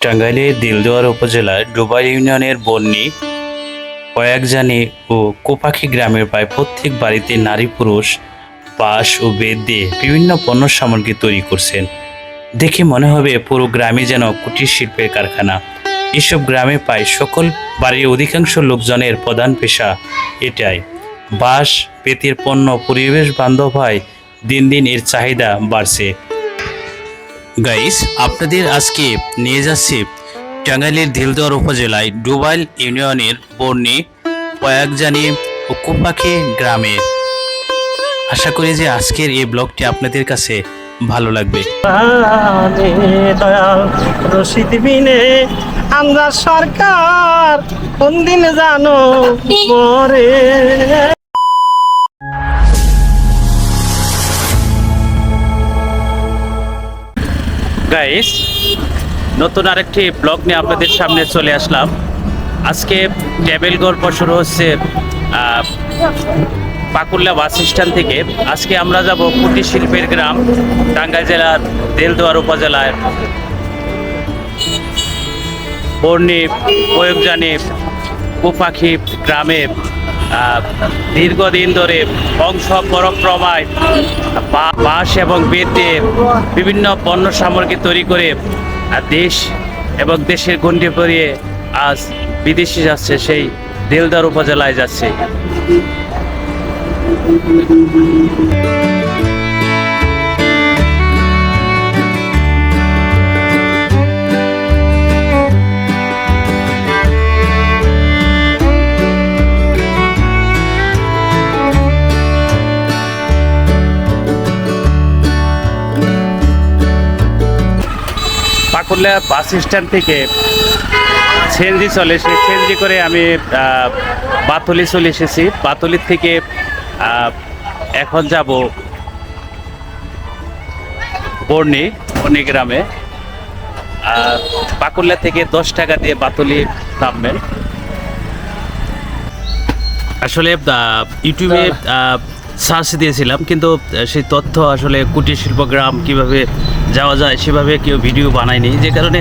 টাঙ্গাইলের দিলদুয়ার উপজেলার ডোবার ইউনিয়নের বন্যী, কয়েকজানি ও কোপাখি গ্রামের প্রায় প্রত্যেক বাড়িতে নারী পুরুষ, বাঁশ ও বেদ দিয়ে বিভিন্ন পণ্য সামগ্রী তৈরি করছেন। দেখে মনে হবে পুরো গ্রামে যেন কুটির শিল্পের কারখানা। এসব গ্রামে প্রায় সকল বাড়ির অধিকাংশ লোকজনের প্রধান পেশা এটাই। বাঁশ, বেতের পণ্য, পরিবেশ বান্ধব হয়, দিন দিন এর চাহিদা বাড়ছে। গাইস আপনাদের আজকে নিয়ে যাচ্ছি টাঙ্গাইলের দিলদর উপজেলায় ডুবাইল ইউনিয়নের বর্ণি কয়েকজানি ও কুপাখি গ্রামে। আশা করি যে আজকের এই ব্লগটি আপনাদের কাছে ভালো লাগবে। আমরা সরকার কোন দিন জানো গাইস নতুন আরেকটি ব্লগ নিয়ে আপনাদের সামনে চলে আসলাম। আজকে ট্যাবেল গল্প শুরু হচ্ছে পাকুল্লা বাস স্ট্যান্ড থেকে। আজকে আমরা যাব কুটির শিল্পের গ্রাম, টাঙ্গাইল জেলার দেলদুয়ার উপজেলায়। বর্ণি কয়েকজানি কুপাখি গ্রামে দীর্ঘদিন ধরে বংশ পরক্রমায় বাঁশ এবং বেত বিভিন্ন পণ্য সামগ্রী তৈরি করে দেশ এবং দেশের গণ্ডি পরিয়ে আজ বিদেশে যাচ্ছে, সেই দেলদার উপজেলায় যাচ্ছে। পাকুল্লা বাস স্ট্যান্ড থেকে সিএনজি চলে সেই সিএনজি করে আমি বাতলি চলে এসেছি। বাতলির থেকে এখন যাব বর্ণি বর্ণি গ্রামে। পাকুল্লা থেকে দশ টাকা দিয়ে বাতলি নামবেন আসলে ইউটিউবে সার্চ দিয়েছিলাম, কিন্তু সেই তথ্য আসলে কুটির শিল্প গ্রাম কীভাবে যাওয়া যায়, সেভাবে কেউ ভিডিও বানায়নি। যে কারণে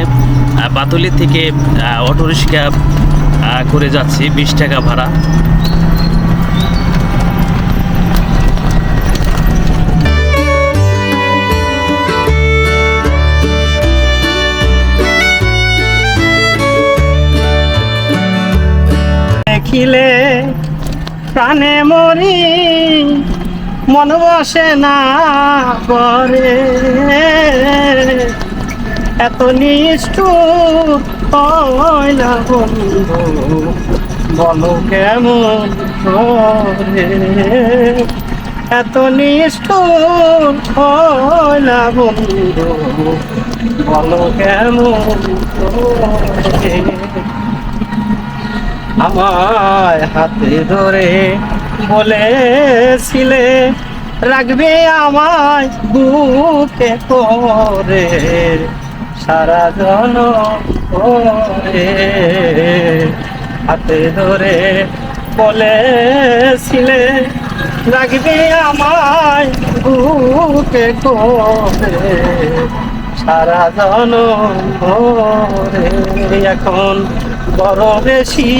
বাতুলি থেকে অটোরিক্সা করে যাচ্ছি, বিশ টাকা ভাড়া। দেখিলে প্রাণে মরি মন বসে না করে এত নিষ্ঠুর হয় না বন্ধু, বলো কেমন এত নিষ্ঠুর হয় না বন্ধু, বলো কেমন আমায় হাতে ধরে বলেছিলে, রাখবে আমায় বুকে করে, সারা জন হাতে ধরে বলেছিলে, রাখবে আমায় বুকে করে, সারা জন এখন বড় বেশি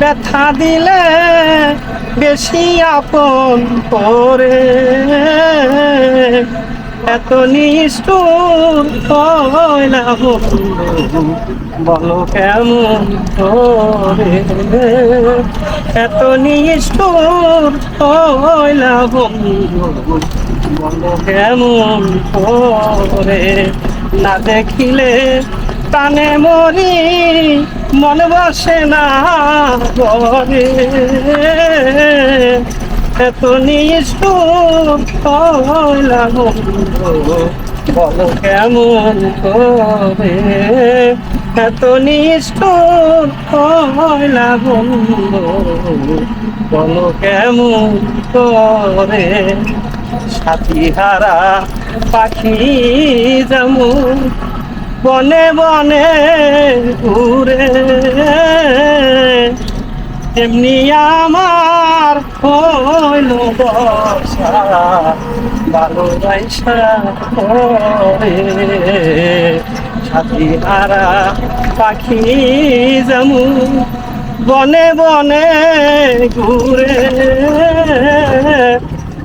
ব্যথা দিলে বেশি আপন করে। এত নিষ্ঠুর হয় না বন্ধু, বলো কেমন করে? এত নিষ্ঠুর হয় না বন্ধু, বলো কেমন করে? না দেখিলে প্রাণে মরি, মন বসে না করে এত নিষ্ঠুর হইলা বন্ধু, বলো কেমন করে? এত নিষ্ঠুর হইলা বন্ধু, বলো কেমন করে? সাথী হারা পাখি যেমন বনে বনে ঘুরে। এমনি আমার হইল দশা ভালোবাসা করে সাথী পাখি যেমন বনে বনে ঘুরে।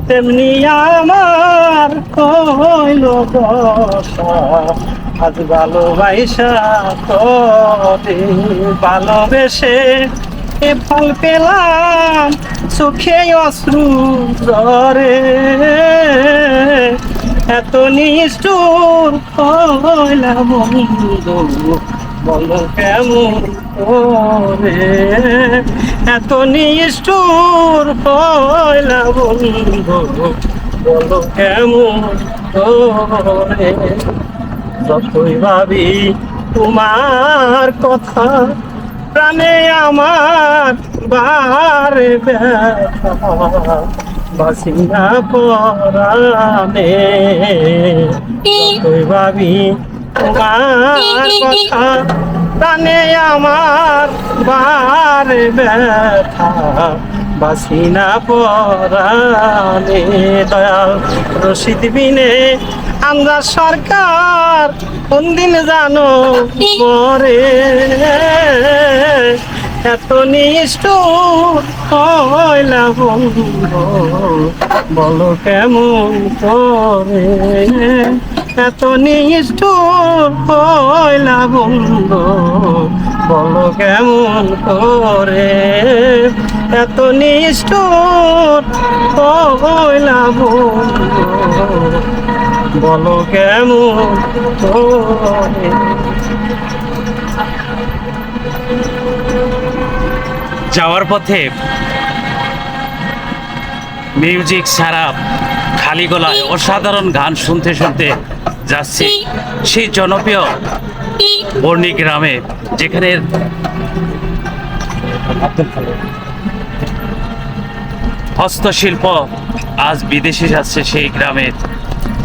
তেমনি আমার কইল দশা আজ ভালোবাসা তোরে ভালোবেসে এ ফল পেলাম চোখে অশ্রু ঝরে। এত নিষ্ঠুর হইলাম বলো কেমন করে? এত নিষ্ঠুর হইলাম বলো কেমন করে? যতই ভাবি তোমার কথা, প্রাণে আমার বারে বাসিনা পরাণে, যতই ভাবি তোমার কথা, প্রাণে আমার বারে ব্যথা। বাসিনা পরাণে দয়াল রশিদ বিনে, আমরা সরকার কোনদিন জানো মরে এত নিষ্ঠুর হইলা বলো কেমন করে? এত নিষ্ঠুর হইলা বন্ধু বলো কেমন করে? এত নিষ্ঠুর হইলা বন্ধু বলো কেমন করে? যাওয়ার পথে মিউজিক ছাড়া খালি গলায় অসাধারণ গান শুনতে শুনতে যাচ্ছি। সেই জনপ্রিয় বর্ণি গ্রামে, যেখানে হস্তশিল্প আজ বিদেশে যাচ্ছে সেই গ্রামের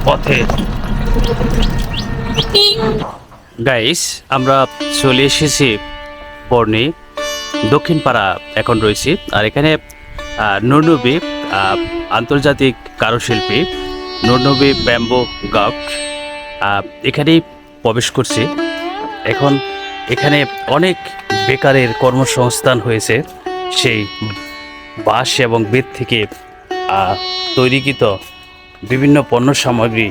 পথে। গাইস আমরা চলে এসেছি বর্ণি। দক্ষিণ পাড়া এখন রয়েছি। আর এখানে নুরনবী আন্তর্জাতিক কারুশিল্পী নুরনবী ব্যাম্বো গাফট এখানেই প্রবেশ করছি। এখন এখানে অনেক বেকারের কর্মসংস্থান হয়েছে। সেই বাঁশ এবং বেত থেকে তৈরিকৃত বিভিন্ন পণ্য সামগ্রী।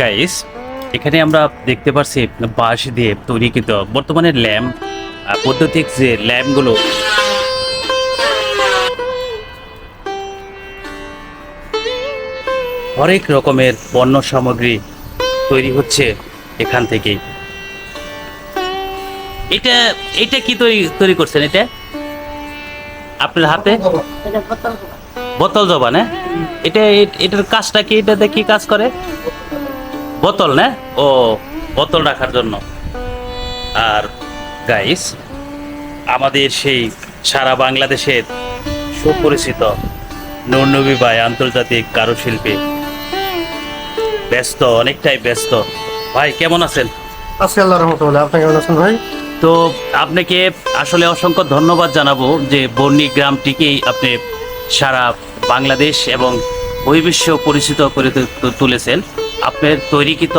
গাইস এখানে আমরা দেখতে পাচ্ছি বাঁশ দিয়ে তৈরিকৃত বর্তমানে ল্যাম্প বৈদ্যুতিক যে ল্যাম্পগুলো হরেক রকমের পণ্য সামগ্রী তৈরি হচ্ছে এখান থেকেই। এটা এটা কি তৈরি তৈরি করছেন এটা? আপনার হাতে? বোতল জবা না এটা এটার কাজটা কি এটাতে কি কাজ করে? বোতল না? ও বোতল রাখার জন্য। আর গাইস আমাদের সেই সারা বাংলাদেশের সুপরিচিত নূরনবী ভাই আন্তর্জাতিক কারুশিল্পী ব্যস্ত অনেকটাই ব্যস্ত। ভাই কেমন আছেন? আজকে আল্লাহ রহমতুল্লাহ আপনি কেমন আছেন ভাই? তো আপনাকে আসলে অসংখ্য ধন্যবাদ জানাব যে বর্ণি গ্রামটিকেই আপনি সারা বাংলাদেশ এবং বহির্বিশ্ব পরিচিত করে তুলেছেন। আপনার তৈরিকৃত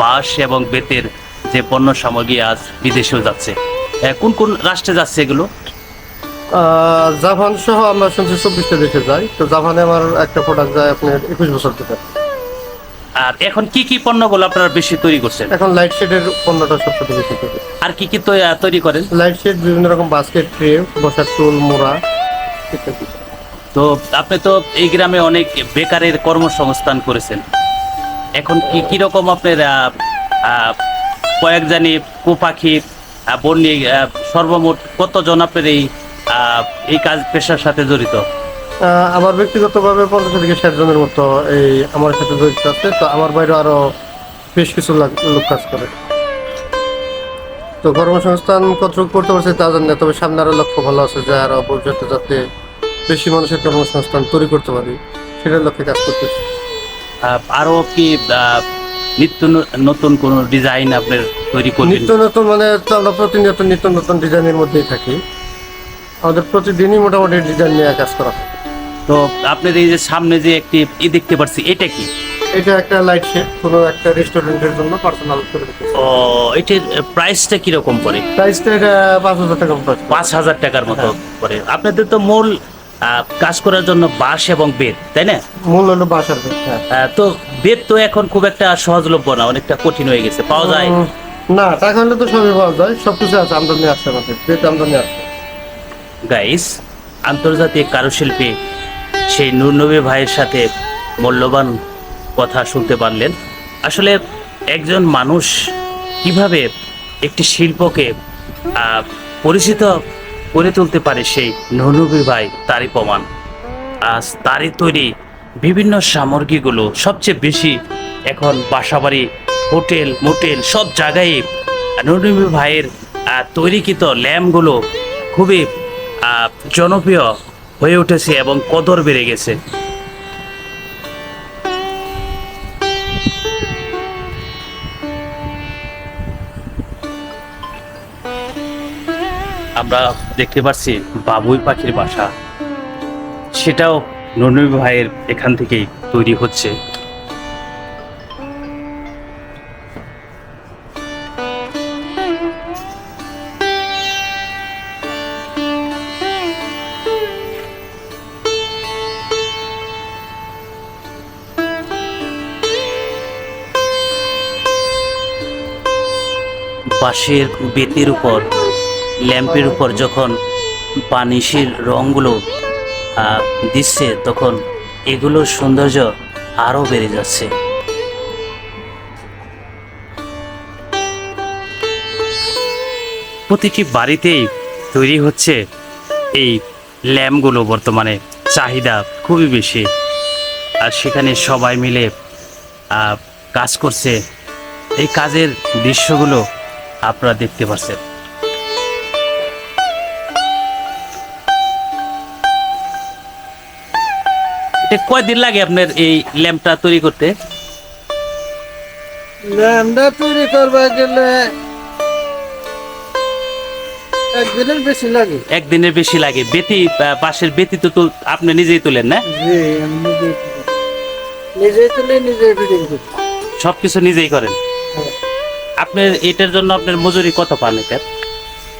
বাঁশ এবং বেতের যে পণ্য সামগ্রী আজ বিদেশেও যাচ্ছে। কোন কোন রাষ্ট্রে যাচ্ছে এগুলো? জাপান সহ আমরা শুনছি চব্বিশটা দেশে যাই। তো জাপানে আমার একটা প্রোডাক্ট যায় আপনার একুশ বছর থেকে। আর এখন কি কি পণ্যগুলো আপনারা বেশি তৈরি করছেন? এখন লাইট শেডের পণ্যটা সবচেয়ে বেশি থেকে আর কি কি তৈ- তৈরি করেন? লাইট শেড বিভিন্ন রকম বাস্কেট ট্রে বসার টুল মোড়া ইত্যাদি। তো আপনি তো এই গ্রামে অনেক বেকারের কর্মসংস্থান করেছেন। এখন কি কীরকম আপনার আহ, আহ, কয়েক জানি কুপাখি বন্যি সর্বমোট কতজন আপনার এই এই কাজ পেশার সাথে জড়িত? আমার ব্যক্তিগতভাবে পঞ্চাশ থেকে ষাট জনের মতো এই আমার সাথে জড়িত আছে। তো আমার বাইরে আরও বেশ কিছু লোক কাজ করে। তো কর্মসংস্থান কতটুকু করতে পারছে তা জানি না তবে সামনে আরও লক্ষ্য ভালো আছে যে আরও ভবিষ্যতে যাতে বেশি মানুষের কর্মসংস্থান তৈরি করতে পারি সেটার লক্ষ্যে কাজ করতেছি। আহ, আরও কি নিত্য নতুন কোন ডিজাইন আপনার তৈরি করবেন? নিত্য নতুন মানে তো আমরা প্রতিনিয়ত নিত্য নতুন ডিজাইনের মধ্যেই থাকি। আমাদের প্রতিদিনই মোটামুটি ডিজাইন নিয়ে কাজ করা হয়। তো আপনার এই যে সামনে যে একটি ই দেখতে পাচ্ছি এটা কি? এটা একটা লাইট শেড কোনো একটা রেস্টুরেন্টের জন্য পার্সোনাল করে ও এটার প্রাইসটা কীরকম পড়ে? প্রাইসটা এটা পাঁচ হাজার টাকা প্রাইস পাঁচ হাজার টাকার মতো পড়ে। আপনাদের তো মূল কাজ করার জন্য বাঁশ এবং বেত তাই না? মূল হলো বাঁশ বেড, হ্যাঁ। আহ, তো বেত তো এখন খুব একটা সহজলভ্য না অনেকটা কঠিন হয়ে গেছে পাওয়া যায়? না টাকা হলে তো সবই পাওয়া যায় সবকিছু আছে আমদানি আসছে আমাদের বেড আমদানি আসছে গাইস আন্তর্জাতিক কারুশিল্পী সেই নূরনবী ভাইয়ের সাথে মূল্যবান কথা শুনতে পারলেন। আসলে একজন মানুষ কীভাবে একটি শিল্পকে পরিচিত করে তুলতে পারে সেই নূরনবী ভাই, তারই প্রমাণ। আজ তারই তৈরি বিভিন্ন সামগ্রীগুলো সবচেয়ে বেশি এখন বাসাবাড়ি, হোটেল, মোটেল সব জায়গায় নূরনবী ভাইয়ের তৈরিকৃত ল্যাম্পগুলো খুবই জনপ্রিয় হয়ে উঠেছে এবং কদর বেড়ে গেছে। আমরা দেখতে পাচ্ছি বাবুই পাখির বাসা। সেটাও ননবী ভাইয়ের এখান থেকেই তৈরি হচ্ছে। বাঁশের বেতের উপর, ল্যাম্পের উপর যখন বানিশের রঙগুলো দিচ্ছে, তখন এগুলোর সৌন্দর্য আরও বেড়ে যাচ্ছে। প্রতিটি বাড়িতেই তৈরি হচ্ছে এই ল্যাম্পগুলো বর্তমানে। চাহিদা খুবই বেশি। আর সেখানে সবাই মিলে কাজ করছে। এই কাজের দৃশ্যগুলো আপনারা দেখতে পাচ্ছেন কয়দিন লাগে আপনার এই ল্যাম্পটা তৈরি করতে? ল্যামডা তৈরি করবা গেলে একদিনের বেশি লাগে। একদিনের বেশি লাগে। বেতি বাঁশের বেতি তো আপনি নিজেই তুলেন না? নিজেই নিজেই তুলে নিজেই ফিটিং করি। সবকিছু নিজেই করেন? আপনার এটার জন্য আপনার মজুরি কত পান এটার?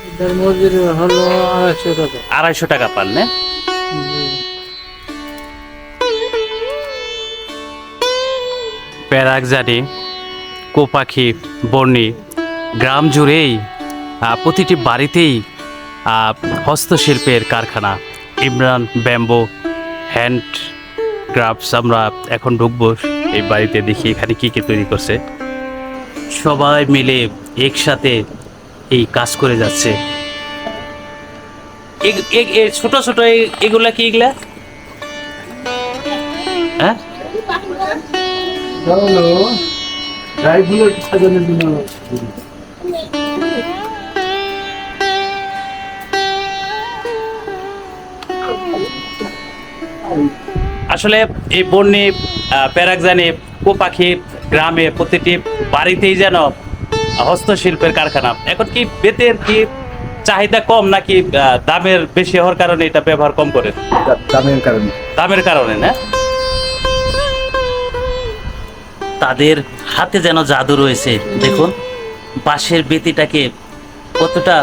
এটার মজুরি হলো আড়াইশো টাকা। আড়াইশো টাকা পান না। প্যারাকজানি কোপাখি বর্ণি গ্রাম জুড়েই প্রতিটি বাড়িতেই হস্তশিল্পের কারখানা ইমরান ব্যাম্বো হ্যান্ড ক্রাফটস আমরা এখন ঢুকবো এই বাড়িতে দেখি এখানে কী কী তৈরি করছে। সবাই মিলে একসাথে এই কাজ করে যাচ্ছে। ছোট ছোট এগুলা কি এগুলা? হ্যাঁ? আসলে এই বন্যে প্যারাকজানে পাখি গ্রামে প্রতিটি বাড়িতেই যেন হস্তশিল্পের কারখানা। এখন কি বেতের কি চাহিদা কম নাকি দামের বেশি হওয়ার কারণে এটা ব্যবহার কম করে? দামের কারণে। দামের কারণে না? তাদের হাতে যেন জাদু রয়েছে দেখুন। বাঁশের বেতিটাকে কতটা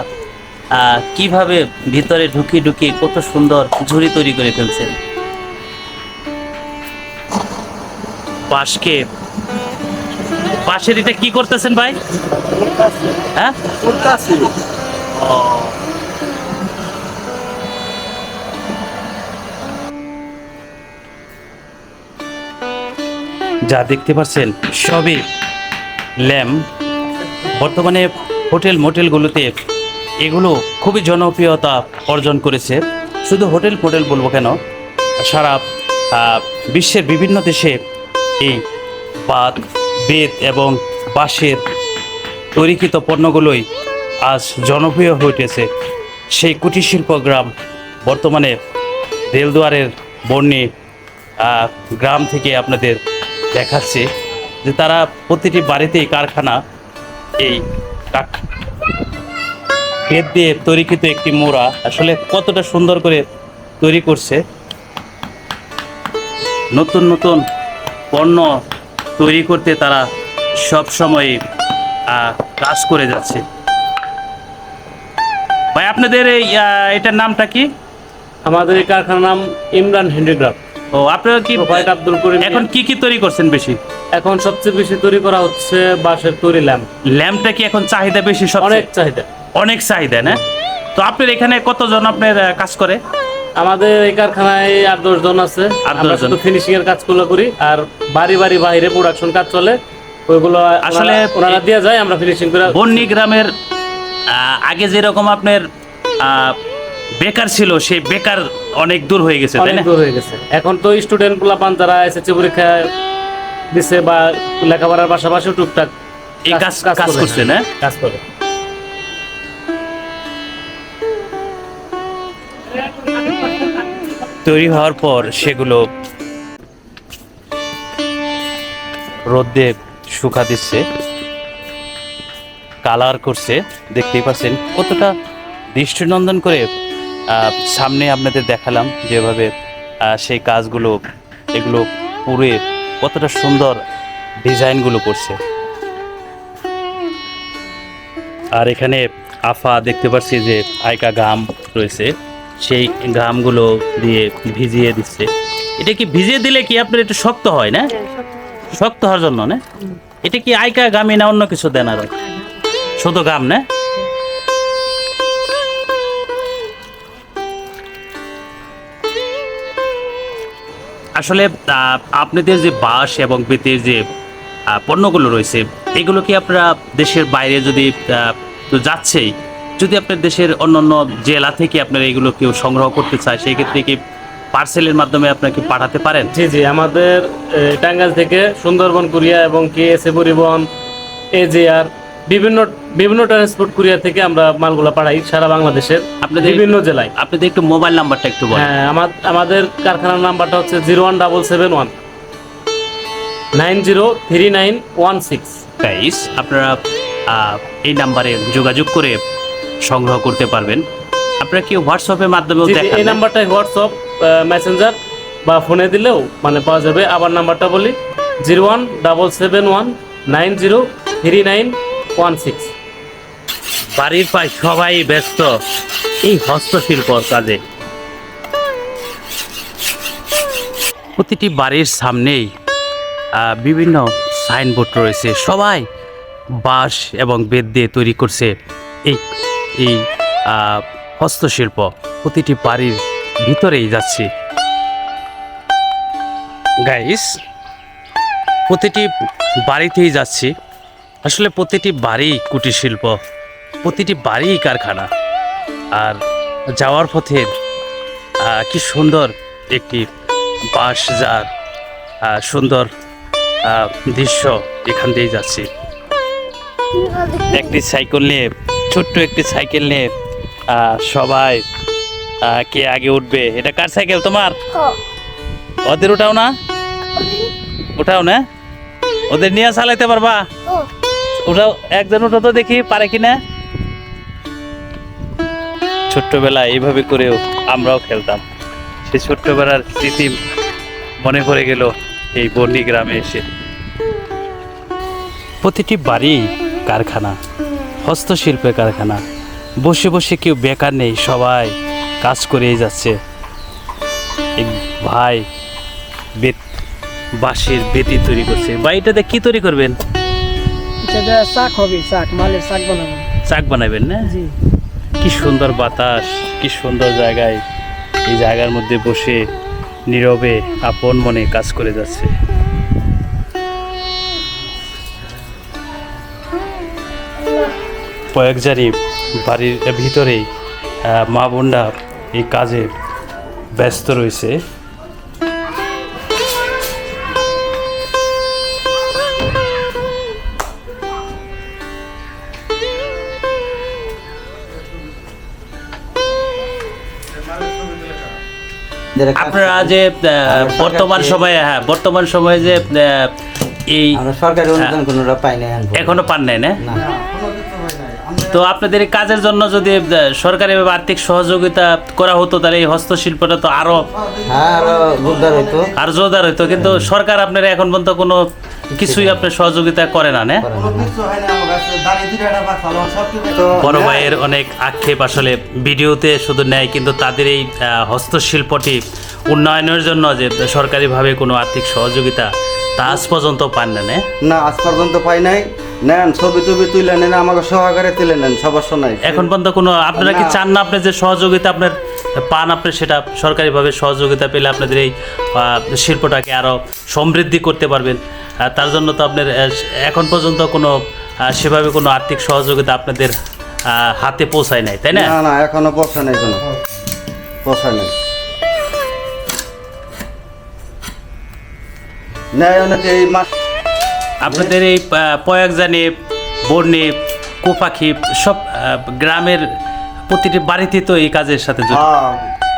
আহ, কীভাবে ভিতরে ঢুকিয়ে ঢুকিয়ে কত সুন্দর ঝুড়ি তৈরি করে ফেলছেন। বাঁশকে বাঁশের এটা কি করতেছেন ভাই? হ্যাঁ? যা দেখতে পাচ্ছেন সবই ল্যাম্প বর্তমানে হোটেল মোটেলগুলোতে এগুলো খুবই জনপ্রিয়তা অর্জন করেছে। শুধু হোটেল মোটেল বলব কেন, সারা বিশ্বের বিভিন্ন দেশে এই বাদ বেত এবং বাঁশের তৈরিকৃত পণ্যগুলোই আজ জনপ্রিয় হয়ে উঠেছে। সেই কুটির শিল্প গ্রাম বর্তমানে রেলদুয়ারের বর্ণি গ্রাম থেকে আপনাদের দেখাচ্ছে যে তারা প্রতিটি বাড়িতেই কারখানা, এই বেত দিয়ে তৈরিকৃত একটি মোড়া আসলে কতটা সুন্দর করে তৈরি করছে। নতুন নতুন পণ্য তৈরি করতে তারা সব সময় কাজ করে যাচ্ছে। ভাই আপনাদের এই এটার নামটা কি? আমাদের এই কারখানার নাম ইমরান হ্যান্ডিক্রাফট। ও আপনারা কি প্রোভাইড আব্দুল করিম এখন কি কি তৈরি করছেন বেশি? এখন সবচেয়ে বেশি তৈরি করা হচ্ছে বাঁশের তৈরি ল্যাম্প। ল্যাম্পটা কি এখন চাহিদা বেশি সব অনেক চাহিদা। অনেক চাহিদা না? তো আপনার এখানে কতজন আপনার কাজ করে? আমাদের এই কারখানায় আট দশ জন আছে। আমরা শুধু ফিনিশিং এর কাজগুলো করি আর বাড়ি বাড়ি বাইরে প্রোডাকশন কাজ চলে। ওইগুলো আসলে ওনারা দিয়ে যায় আমরা ফিনিশিং করে বন্নি গ্রামের আগে যেরকম আপনার বেকার ছিল সেই বেকার অনেক দূর হয়ে গেছে তাই অনেক না? দূর হয়ে গেছে। এখন তো স্টুডেন্টগুলা পান যারা এসএসসি পরীক্ষা দিছে বা লেখাপড়ার পাশাপাশি টুকটাক এই কাজ কাজ করে। করছে না? কাজ করে। তৈরি হওয়ার পর সেগুলো রোদে শুকা দিচ্ছে, কালার করছে, দেখতেই পাচ্ছেন। কতটা দৃষ্টিনন্দন করে সামনে আপনাদের দেখালাম যেভাবে সেই কাজগুলো, এগুলো পুরে কতটা সুন্দর ডিজাইনগুলো করছে। আর এখানে আফা দেখতে পাচ্ছি যে আয়কা গাম রয়েছে। সেই গামগুলো দিয়ে ভিজিয়ে দিচ্ছে। এটা কি ভিজিয়ে দিলে কি আপনার একটু শক্ত হয় না? শক্ত হওয়ার জন্য না? এটা কি আয়কা গামি না অন্য কিছু দেন আর? শুধু গাম না? আসলে আপনাদের যে বাঁশ এবং বেতের যে পণ্যগুলো রয়েছে এগুলো কি আপনারা দেশের বাইরে যদি তো যাচ্ছেই যদি আপনার দেশের অন্যান্য জেলা থেকে আপনার এগুলো কেউ সংগ্রহ করতে চায় সেই ক্ষেত্রে কি পার্সেলের মাধ্যমে আপনাকে পাঠাতে পারেন? জি জি আমাদের টাঙ্গাইল থেকে সুন্দরবন কুরিয়া এবং কে এস এ পরিবহন এজেআর বিভিন্ন বিভিন্ন ট্রান্সপোর্ট কুরিয়া থেকে আমরা মালগুলো পাঠাই সারা বাংলাদেশের আপনাদের বিভিন্ন জেলায়। আপনাদের একটু মোবাইল নাম্বারটা একটু বলেন। হ্যাঁ আমাদের কারখানার নাম্বারটা হচ্ছে zero one double seven one nine zero three nine one six. আপনারা এই নাম্বারে যোগাযোগ করে সংগ্রহ করতে পারবেন। আপনারা কি হোয়াটসঅ্যাপের মাধ্যমেও দেখান এই নাম্বারটাই হোয়াটসঅ্যাপ মেসেঞ্জার বা ফোনে দিলেও মানে পাওয়া যাবে। আবার নাম্বারটা বলি zero one double seven one nine zero three nine one six বাড়ির প্রায় সবাই ব্যস্ত এই হস্তশিল্পর কাজে। প্রতিটি বাড়ির সামনেই আহ, বিভিন্ন সাইনবোর্ড রয়েছে। সবাই বাঁশ এবং বেত দিয়ে তৈরি করছে এই এই হস্তশিল্প প্রতিটি বাড়ির ভিতরেই যাচ্ছে। গাইস প্রতিটি বাড়িতেই যাচ্ছি। আসলে প্রতিটি বাড়ি কুটির শিল্প প্রতিটি বাড়ি কারখানা। আর যাওয়ার পথে কি সুন্দর একটি বাঁশ যার সুন্দর দৃশ্য এখান দিয়েই যাচ্ছি। একটি সাইকেল নিয়ে ছোট্ট একটি সাইকেল নিয়ে সবাই কে আগে উঠবে? এটা কার সাইকেল তোমার? ওদের ওটাও না। ওটাও না? ওদের নিয়ে চালাইতে পারবা? ওটাও একজন ওটা তো দেখি পারে কিনা ছোট্টবেলা এইভাবে করেও আমরাও খেলতাম। সেই ছোট্টবেলার স্মৃতি মনে পড়ে গেল এই বন্ডি গ্রামে এসে। প্রতিটি বাড়ি কারখানা। হস্তশিল্পের কারখানা। বসে বসে কেউ বেকার নেই সবাই কাজ করেই যাচ্ছে। ভাই বেত বাঁশের বেতি তৈরি করছে। বা এটাতে কি তৈরি করবেন? শাক হবে শাক মালের শাক বানাবো। চাক বানাবেন না? জি। কি সুন্দর বাতাস কি সুন্দর জায়গায় এই জায়গার মধ্যে বসে নীরবে আপন মনে কাজ করে যাচ্ছে। কয়েকজারি বাড়ির ভিতরেই মা বোনরা এই কাজে ব্যস্ত রয়েছে। আপনারা যে বর্তমান সময়ে হ্যাঁ বর্তমান সময়ে যে এই সরকারি অনুদান কোনোটা পাই নাই এখনও। পান নাই না। তো আপনাদের এই কাজের জন্য যদি সরকারিভাবে আর্থিক সহযোগিতা করা হতো তাহলে এই হস্তশিল্পটা তো আরও হ্যাঁ হইতো। আর জোরদার হতো কিন্তু সরকার আপনার এখন পর্যন্ত কোনো কিছুই আপনার সহযোগিতা করে না না? কিছু হয় বড় ভাইয়ের অনেক আক্ষেপ আসলে ভিডিওতে শুধু নেয় কিন্তু তাদের এই হস্তশিল্পটি উন্নয়নের জন্য যে সরকারিভাবে কোনো আর্থিক সহযোগিতা তা আজ পর্যন্ত পান না না? না আজ পর্যন্ত পাই নাই। নেন ছবি টবি তুলে নেন আমাকে সহকারে তুলে নেন সমস্যা নাই। এখন পর্যন্ত কোনো আপনারা কি চান না আপনি যে সহযোগিতা আপনার পান আপনি সেটা সরকারিভাবে সহযোগিতা পেলে আপনাদের এই শিল্পটাকে আরও সমৃদ্ধি করতে পারবেন। তার জন্য তো আপনার এখন পর্যন্ত কোনো সেভাবে কোনো আর্থিক সহযোগিতা আপনাদের হাতে পৌঁছায় নাই তাই না? না না এখনও পৌঁছায় নাই কোনো। পৌঁছে নাই। নেয় অনেকে এই মাস আপনাদের এই আহ, পয়াগজানি বর্ণি কোপাখি সব গ্রামের প্রতিটি বাড়িতে তো এই কাজের সাথে জড়িত হ্যাঁ,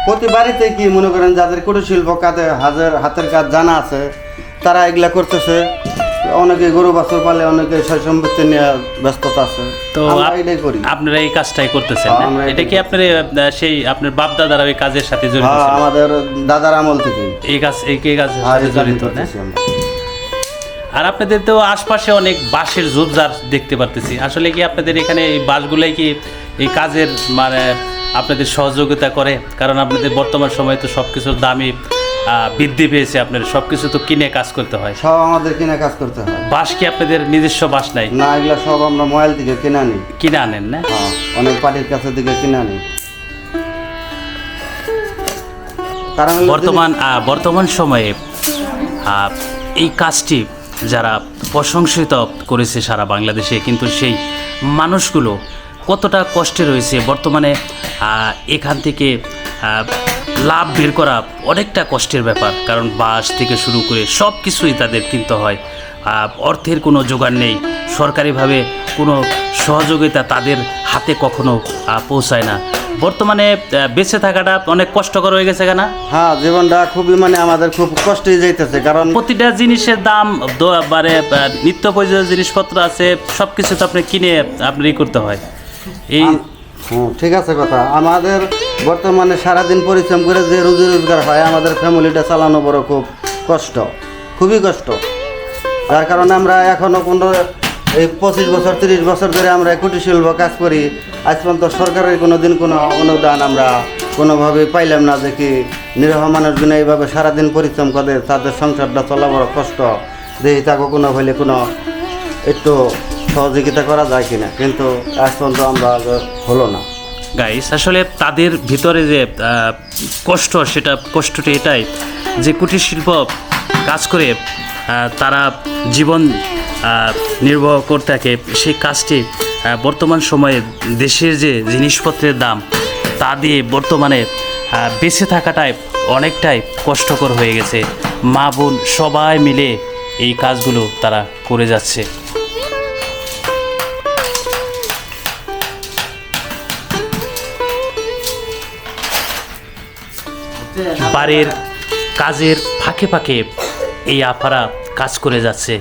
প্রতি বাড়িতে কি মনে করেন যাদের কুটির শিল্প কাজে হাজার হাতের কাজ জানা আছে তারা এগুলা করতেছে? অনেকে গরু বাছুর পালে অনেকে সয় সম্পত্তি নিয়ে ব্যস্ততা আছে। তো এটাই করি। আপনারা এই কাজটাই করতেছেন হ্যাঁ, এটা কি আপনার সেই আপনার বাপ দাদারা ওই কাজের সাথে জড়িত হ্যাঁ আমাদের দাদার আমল থেকে এই কাজ এই এই এই কাজই জড়িত। আর আপনাদের তো আশপাশে অনেক বাঁশের ঝোপঝাড় দেখতে পারতেছি। আসলে কি আপনাদের এখানে এই বাঁশগুলাই কি এই কাজের মানে আপনাদের সহযোগিতা করে? কারণ আপনাদের বর্তমান সময়ে তো সব কিছুর দামই বৃদ্ধি পেয়েছে আপনার সব কিছু তো কিনে কাজ করতে হয়। সব আমাদের কিনে কাজ করতে হয়। বাঁশ কি আপনাদের নিজস্ব বাঁশ নাই? না এগুলা সব আমরা মোবাইল থেকে কিনে আনি। কিনে আনেন না? হ্যাঁ, অনেক পার্টির কাছে থেকে কিনে আনি। কারণ বর্তমান আহ, বর্তমান সময়ে এই কাজটি যারা প্রশংসিত করেছে সারা বাংলাদেশে, কিন্তু সেই মানুষগুলো কতটা কষ্টে রয়েছে, বর্তমানে এখান থেকে লাভ বের করা অনেকটা কষ্টের ব্যাপার। কারণ বাস থেকে শুরু করে সব কিছুই তাদের কিনতে হয়। অর্থের কোনো জোগান নেই। সরকারিভাবে কোনো সহযোগিতা তাদের হাতে কখনো পৌঁছায় না। বর্তমানে বেঁচে থাকাটা অনেক কষ্টকর হয়ে গেছে কেনা? হ্যাঁ জীবনটা খুবই মানে আমাদের খুব কষ্টই যাইতেছে কারণ প্রতিটা জিনিসের দাম মানে নিত্য প্রয়োজনীয় জিনিসপত্র আছে সব কিছু তো আপনি কিনে আপনার ই করতে হয়। এই হুম, ঠিক আছে কথা। আমাদের বর্তমানে সারাদিন পরিশ্রম করে যে রুজি রোজগার হয় আমাদের ফ্যামিলিটা চালানো বড় খুব কষ্ট খুবই কষ্ট। যার কারণে আমরা এখনও কোনো এই পঁচিশ বছর, তিরিশ বছর ধরে আমরা কুটির শিল্প কাজ করি। আজ পর্যন্ত সরকারের কোনো দিন কোনো অনুদান আমরা কোনোভাবে পাইলাম না কি নিরহ মানুষগুলো এইভাবে সারাদিন পরিশ্রম করে তাদের সংসারটা চলা বড় কষ্ট। দেখি তাকে কোনো হইলে কোনো একটু সহযোগিতা করা যায় কিনা, কিন্তু আজ পর্যন্ত আমরা হলো না। গাইস আসলে তাদের ভিতরে যে কষ্ট, সেটা কষ্টটি এটাই যে কুটির শিল্প কাজ করে তারা জীবন নির্বাহ করে থাকে, সেই কাজটি বর্তমান সময়ে দেশের যে জিনিসপত্রের দাম, তা দিয়ে বর্তমানে বেঁচে থাকাটাই অনেকটাই কষ্টকর হয়ে গেছে। মা বোন সবাই মিলে এই কাজগুলো তারা করে যাচ্ছে। বাড়ির কাজের ফাঁকে ফাঁকে এই আপারা কাজ করে যাচ্ছে।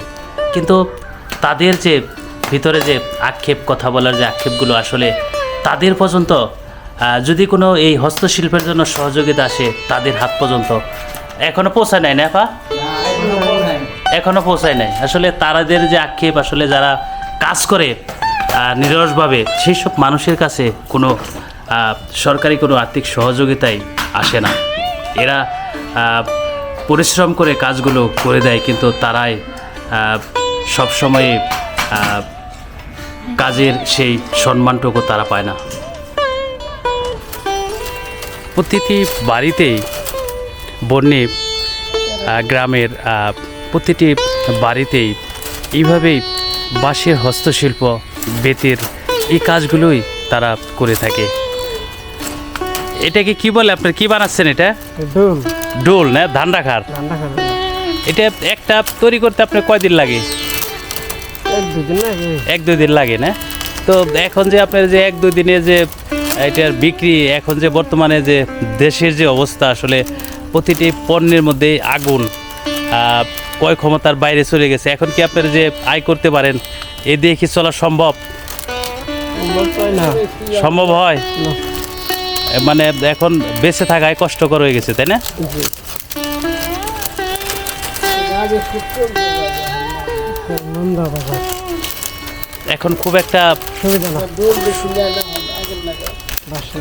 কিন্তু তাদের যে ভিতরে যে আক্ষেপ, কথা বলার যে আক্ষেপগুলো আসলে তাদের পর্যন্ত যদি কোনো এই হস্তশিল্পের জন্য সহযোগিতা আসে, তাদের হাত পর্যন্ত। এখনও পৌঁছায় নাই না পা এখনও পৌঁছায় নাই। আসলে তারাদের যে আক্ষেপ, আসলে যারা কাজ করে নিরসভাবে সেই সব মানুষের কাছে কোনো সরকারি কোনো আর্থিক সহযোগিতাই আসে না। এরা পরিশ্রম করে কাজগুলো করে দেয়, কিন্তু তারাই সবসময়ে কাজের সেই সম্মানটুকু তারা পায় না। প্রতিটি বাড়িতেই বন্যে গ্রামের প্রতিটি বাড়িতেই এইভাবেই বাঁশের হস্তশিল্প বেতের এই কাজগুলোই তারা করে থাকে। এটাকে কি বলে আপনার? কি বানাচ্ছেন এটা? ডোল। ডোল না? ধান রাখার। এটা একটা তৈরি করতে আপনার কয়দিন লাগে? এক দুদিন লাগে। দুই দিন লাগে না? তো এখন যে আপনার যে এক দুই দিনে যে এটার বিক্রি এখন যে বর্তমানে যে দেশের যে অবস্থা আসলে প্রতিটি পণ্যের মধ্যে আগুন ক্রয় ক্ষমতার বাইরে চলে গেছে। এখন কি আপনার যে আয় করতে পারেন এ দিয়ে কি চলা সম্ভব? সম্ভব হয় মানে এখন বেঁচে থাকায় কষ্টকর হয়ে গেছে তাই না? নন্দা বাজার এখন খুব একটা সুবিধা না। বাসে।